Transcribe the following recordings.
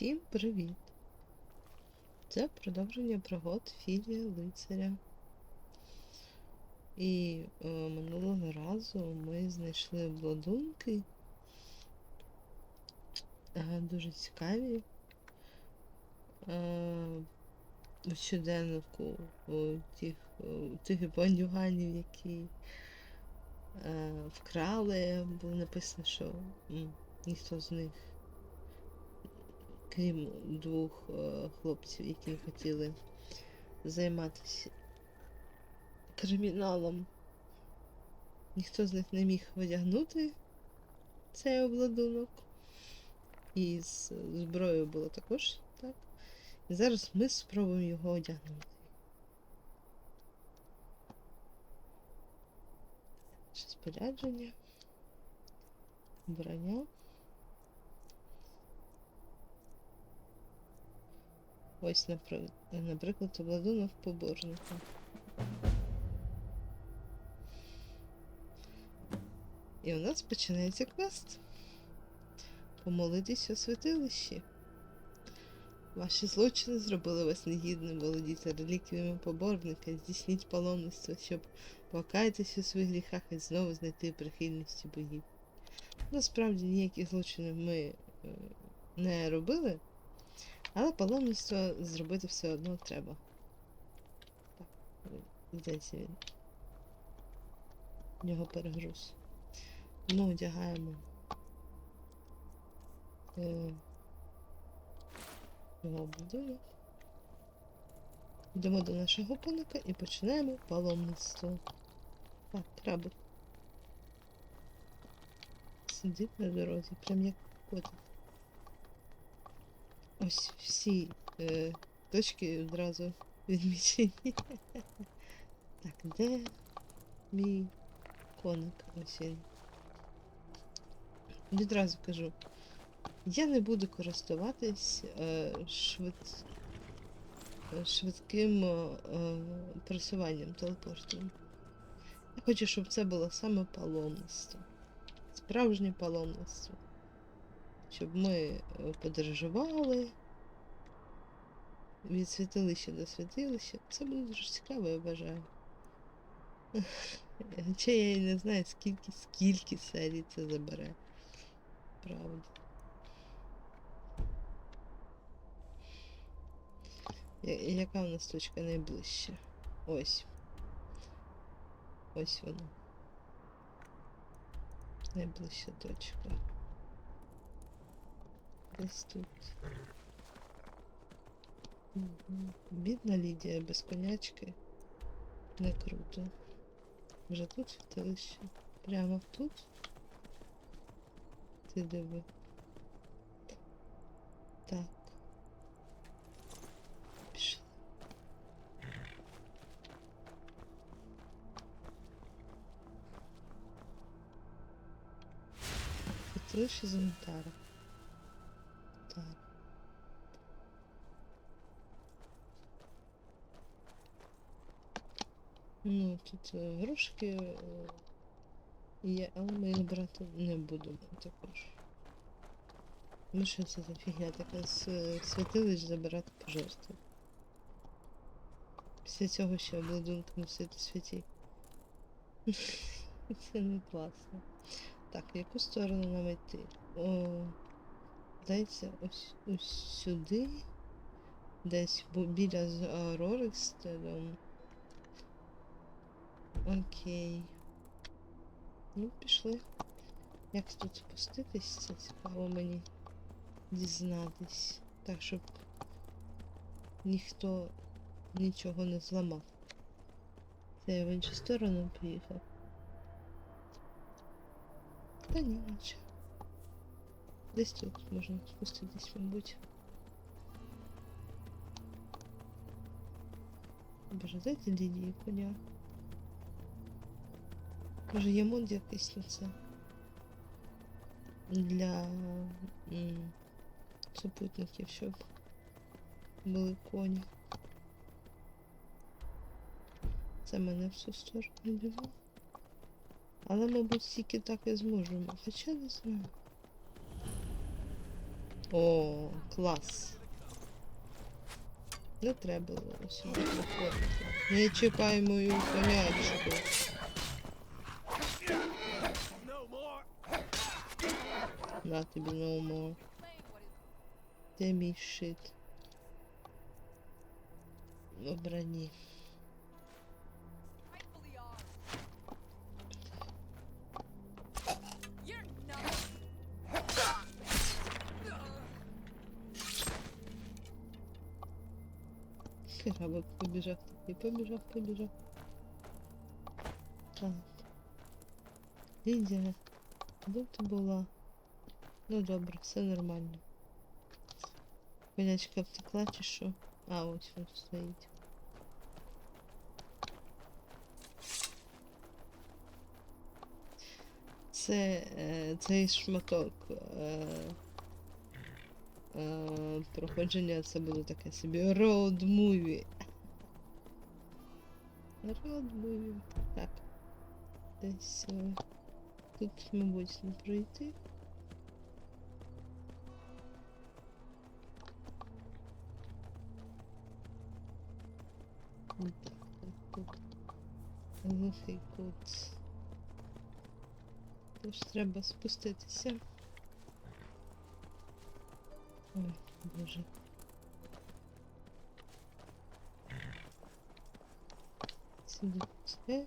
Всім привіт! Це продовження пригод Філія Лицаря. І е, минулого разу ми знайшли обладунки. Е, дуже цікаві. Е, у щоденнику у тих, у тих бандюганів, які е, вкрали, було написано, що м, ніхто з них крім двох е, хлопців, які хотіли займатися криміналом. Ніхто з них не міг одягнути цей обладунок. І з зброєю було також так. І зараз ми спробуємо його одягнути. Ще спорядження, броня. Ось, напри- наприклад, обладунок побожника. І у нас починається квест. Помолитись у святилищі. Ваші злочини зробили вас негідним володіти реліквіями поборника. Здійсніть паломництво, щоб покаятись у своїх гріхах і знову знайти прихильність богів. Насправді ніяких злочинів ми е, не робили. Але паломництво зробити все одно треба. Так, здається він. В нього перегруз. Ну, одягаємо. Е, Його будинок. Йдемо до нашого коника і починаємо паломництво. Так, крабик. Сидить на дорозі, прям як котик. Ось всі е, точки одразу відмічені. Так, де мій коник? Ось він. Відразу кажу, я не буду користуватись е, швид... е, швидким е, просуванням телепортом. Я хочу, щоб це було саме паломництво. Справжнє паломництво щоб ми е, подорожували від святилища до святилища. Це буде дуже цікаво, я бажаю. Хоча я і не знаю, скільки, скільки серій це забере. Правда. Яка у нас точка найближча? Ось. Ось вона. Найближча точка. Десь тут. Бідна Лідія без конячки. Не круто. Вже тут святилище. Прямо тут. Ти диви. Так. Пішли. Святилище Зонтара. Так. Ну, тут е, грушки е, є, але ми їх брати не будемо також. Ну що це за фігня така е, святилищ забирати пожертви. Після цього ще обладунки носити святі. Це не класно. Так, в яку сторону нам йти? О, Здається, ось, ось сюди. Десь біля з Рорикстедом. Окей. Ну, пішли. Як тут спуститись, це цікаво мені дізнатись. Так, щоб ніхто нічого не зламав. Це я в іншу сторону поїхав. Та ні, нічого. Десь тут можна спуститись, мабуть. Боже, дайте Лідії коня. Може є мод якийсь на це? Для супутників, щоб були коні. Це мене в цю сторону бігло. Але, мабуть, тільки так і зможемо. Хоча не знаю. О, клас. Не треба було сюди приходити. Не чекай мою конячку. На тобі no more. Де мій щит? В Побіжав такий, побіжав, побіжав. Так. Лідія, де ти була? Ну добре, все нормально. Конячка втекла чи що? А, ось він стоїть. Це е, цей шматок е, е, проходження це буде таке собі road movie. Road movie. Так. Десь е, тут, мабуть, не пройти. Ну, Так, тут, тут. Глухий кут. Тож треба спуститися. Ой, боже. Сюди.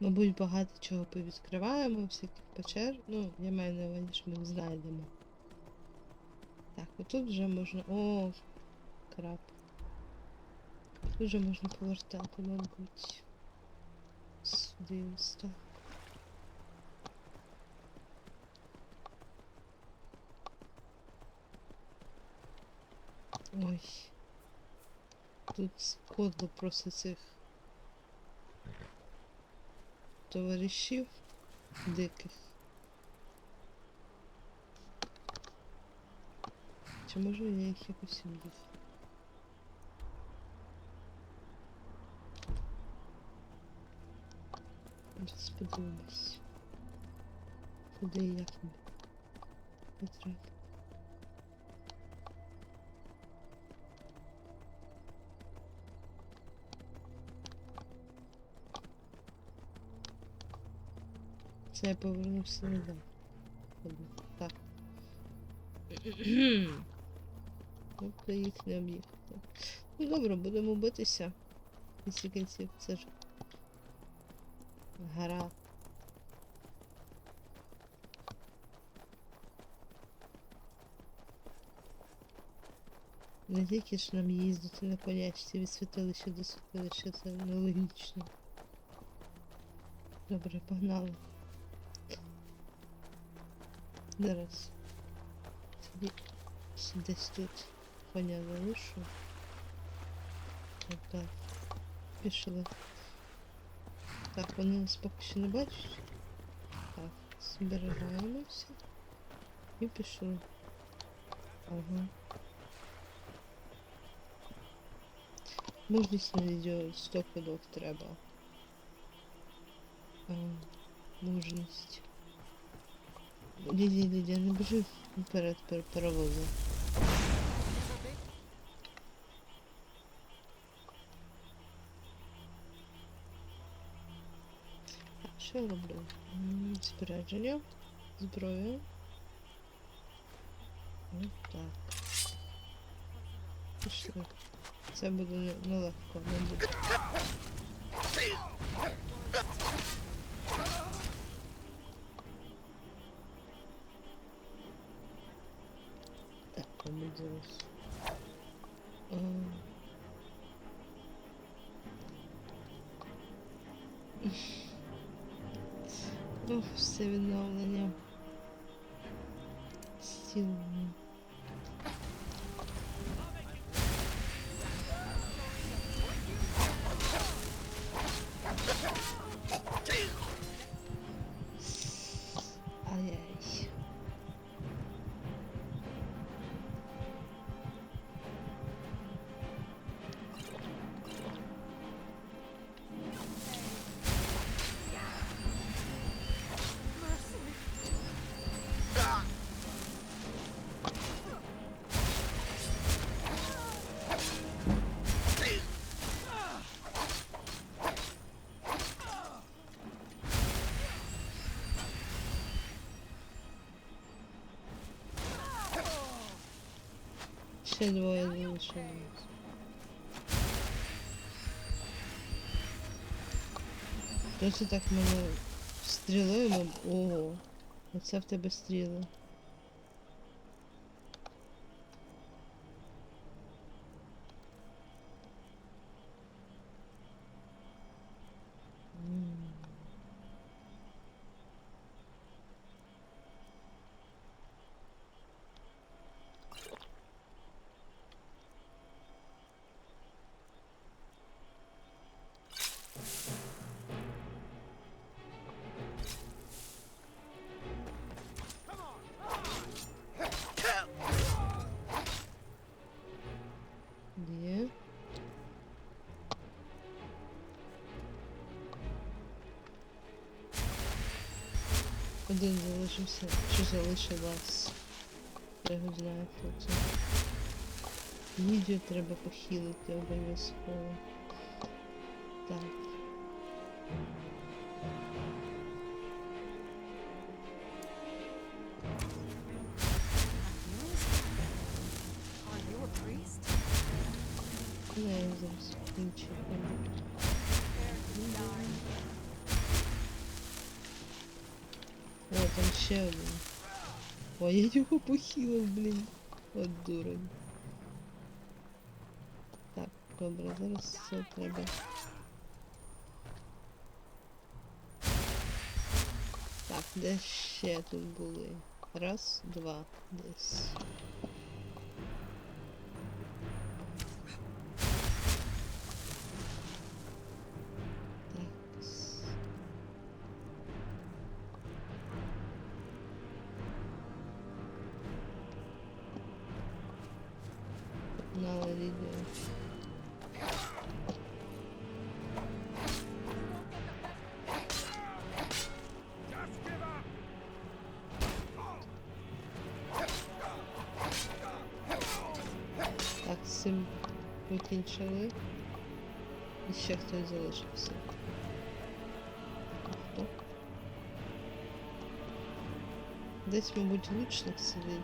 Мабуть, багато чого повідкриваємо, всяких печер. Ну, я маю на увазі, що ми знайдемо. Так, отут вже можна. О, краб. Тут вже можна повертати, мабуть. Сюди ось так. Ой. Тут кодло просто цих товаришів диких. Чи можу я їх якось убити? Зараз подивимось. Куди і як не треба. Це я повернувся назад. Ладно, Так. Тобто їх не об'їхати. Ну добре, будемо битися. Кінці кінців це ж гра. Не тільки ж нам їздити на конячці від святилища до святилища, це нелогічно. Добре, погнали. Зараз. Собі десь тут коня залишу. Так. Пішли. Так, вони нас поки що не бачать. Так, зберігаємося. І пішли. Ага. Мужність на відео 100 ходов треба. А, мужність. Лідія, Лідія, не біжи вперед пер паровозом. Так, що я роблю? Спорядження, зброя. Ось так. Пішли. Це буде не- нелегко, не буде. Так, мабуть, зараз. А. Ох, все відновлення. Стілення. Ще двоє залишилось. Хто так мене стрілою? маб- Ого, оце в тебе стріли. Один залишився. Чи залишилась? Я його знаю, хто це. Відео треба похилити обов'язково. Так. Я його зараз інші. О, там ще один. Ой, я його похилив, блін. От дурень. Так, добре, зараз це треба. Так, де ще тут були? Раз, два, десь. Так, з цим покінчили. І ще хтось залишився. Хто? Десь, мабуть, лучник сидить.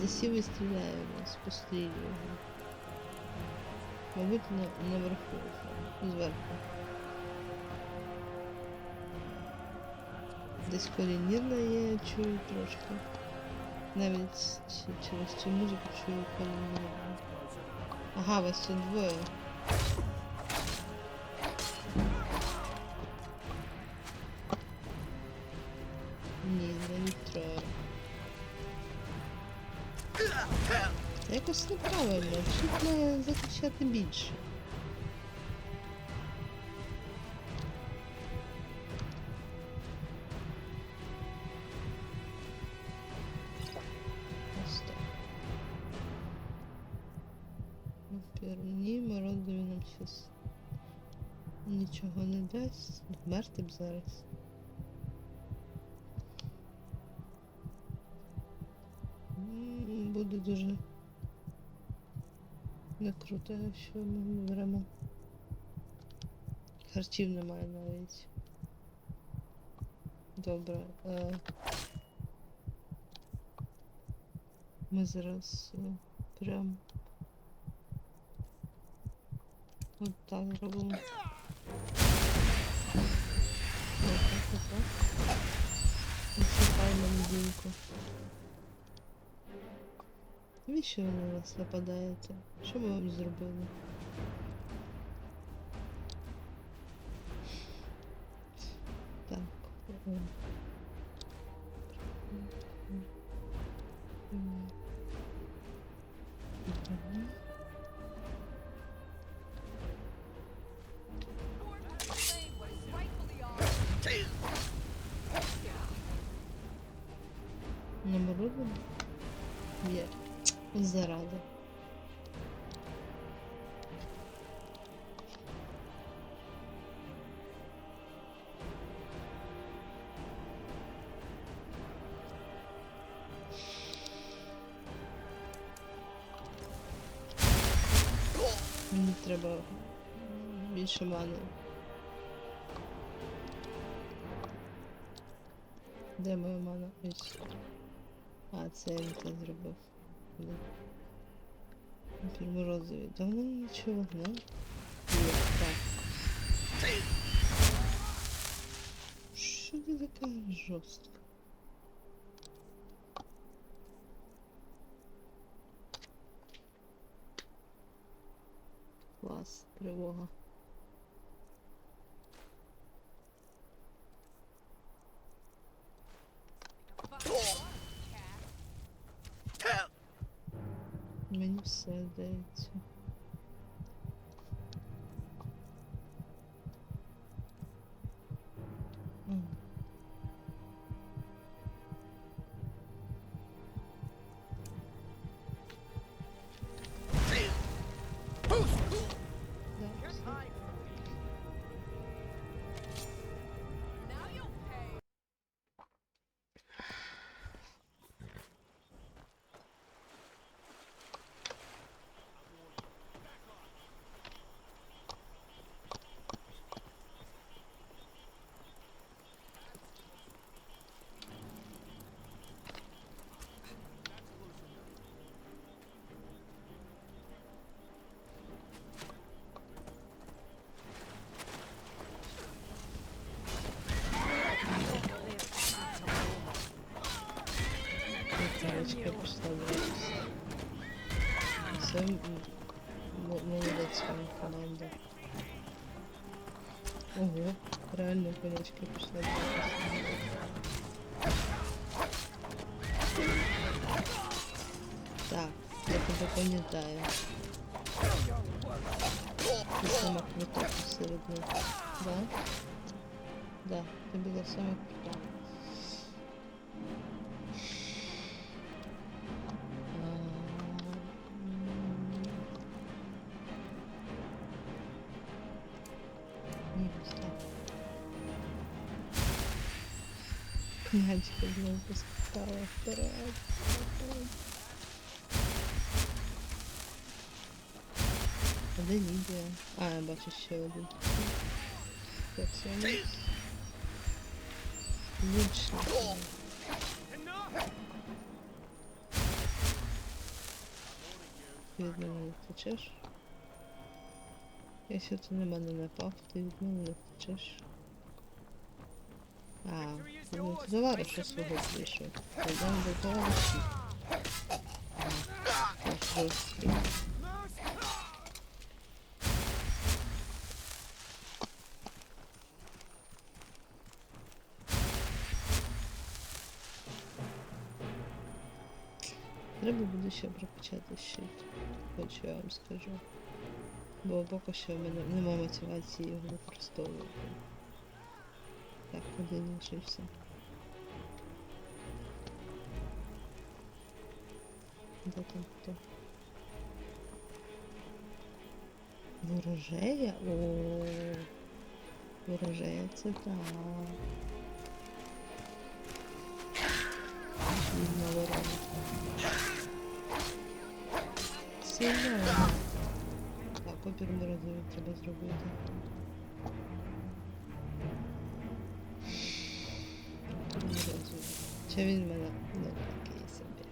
Засів і стріляє в нас, пострілює. його. Мабуть, на, наверху, вже, зверху. Десь чую трошки. Навіть через цю музику чую колінірну. Ага, вас тут двоє. 50, більше. Ні, мородові нам щось нічого не дасть, вмерти б зараз. Буде дуже не круто, якщо ми беремо. Харчів немає навіть. Добре. Е... Ми зараз е, прям от так зробимо. Отак, отак. Відчіпаємо недільку. Навіщо ви на нас нападаєте? Що ми вам зробили? Так. о. Зараза. Мені треба більше мани. Де моя мана? А, це я не те зробив. Блін. Морозові. Да воно нічого, да? Є, так. Що ти така жорстка? Клас, тривога. Мені все здається. Конячка пішла. Так, я тебе пам'ятаю. Ты сама крута посеред. Да? Да, ты была сама Князька знову поскакала вперед. А де Лідія? А, я бачу ще один. Це. Лучше. Від мене не втечеш? Якщо ти на мене напав, ти від мене не втечеш. А, до товариша свого прийшов. Пойдемо до товаришів. Треба буде ще прокачати щит, хоч я вам скажу. Бо поки що в мене немає мотивації його використовувати. Так, один лишився. Де там хто? Ворожея? О, ворожея це так. Чудна ворона. Сильно. Так, опір треба зробити. Чи він мене ну, такий собі.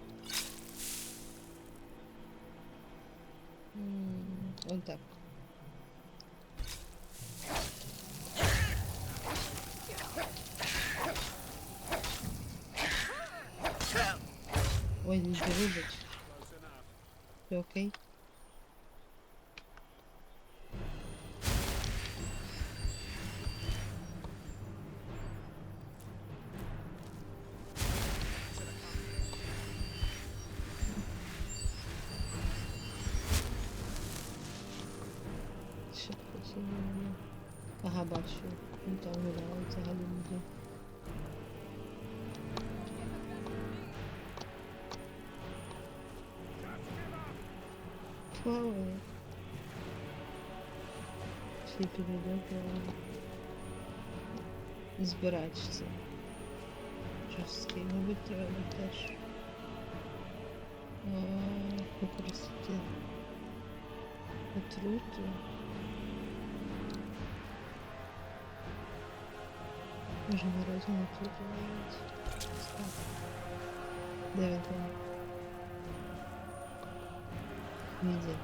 Он так. Ой, не вибач. Ти окей? Хтось. Ага, бачу. Він там гуляє, взагалі є. Плаває. Всі підійде плаває. Збирачці. Жорсткий, мабуть, треба теж. Використати отруту. Може морозину отруту навіть. Так. Де він там? Ніде.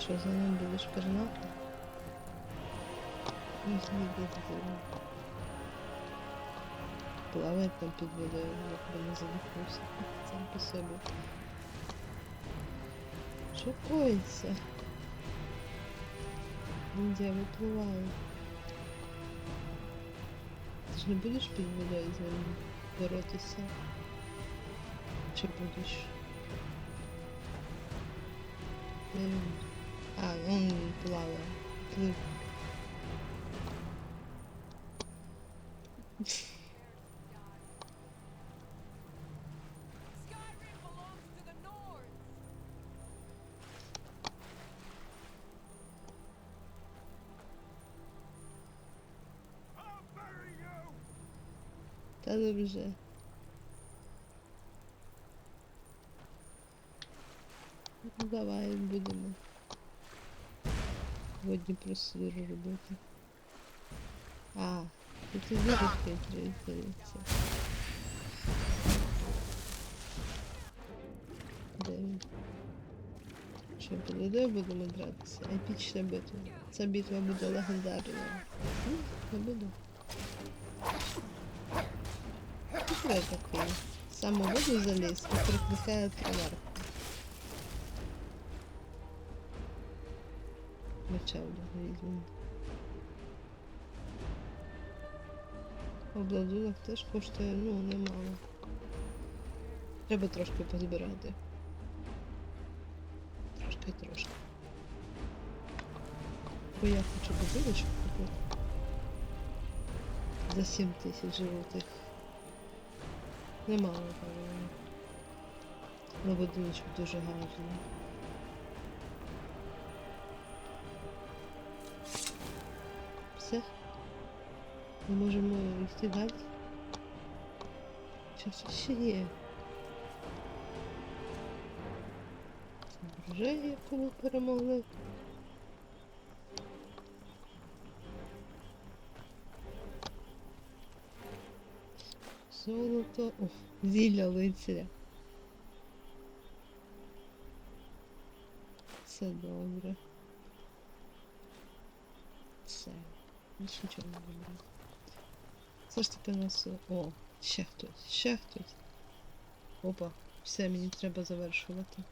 Що за ним будеш пернати? Ні, ніде дитина. Плаває там під водою, як би не задихнувся. Сам по собі. Що коїться? Індія випливає. Ж не будеш під водою з ним боротися? Чи будеш? А, він? Плаває. Ну вже. Ну, давай будемо. Водні процедури робити. А, тут і хитрий, здається. Де він? Що, водою будемо дратися? Епічна битва. Ця битва буде легендарною. Ні, не буду. Хто такий? Сам у воду і прикликає товарку. Меча в нього. Обладунок теж коштує, ну, немало. Треба трошки позбирати. Трошки трошки. Бо я хочу будиночок купити. За 7 тисяч золотих. Немало, певно. На будиночок дуже гарний. Все. Ми можемо йти далі. Час ще є. Вже якому перемогли. Золото. О, зілля лицаря. Все добре. Все. Більше нічого не добре. Все ж таки у нас. О, ще хтось, ще хтось. Опа, все, мені треба завершувати.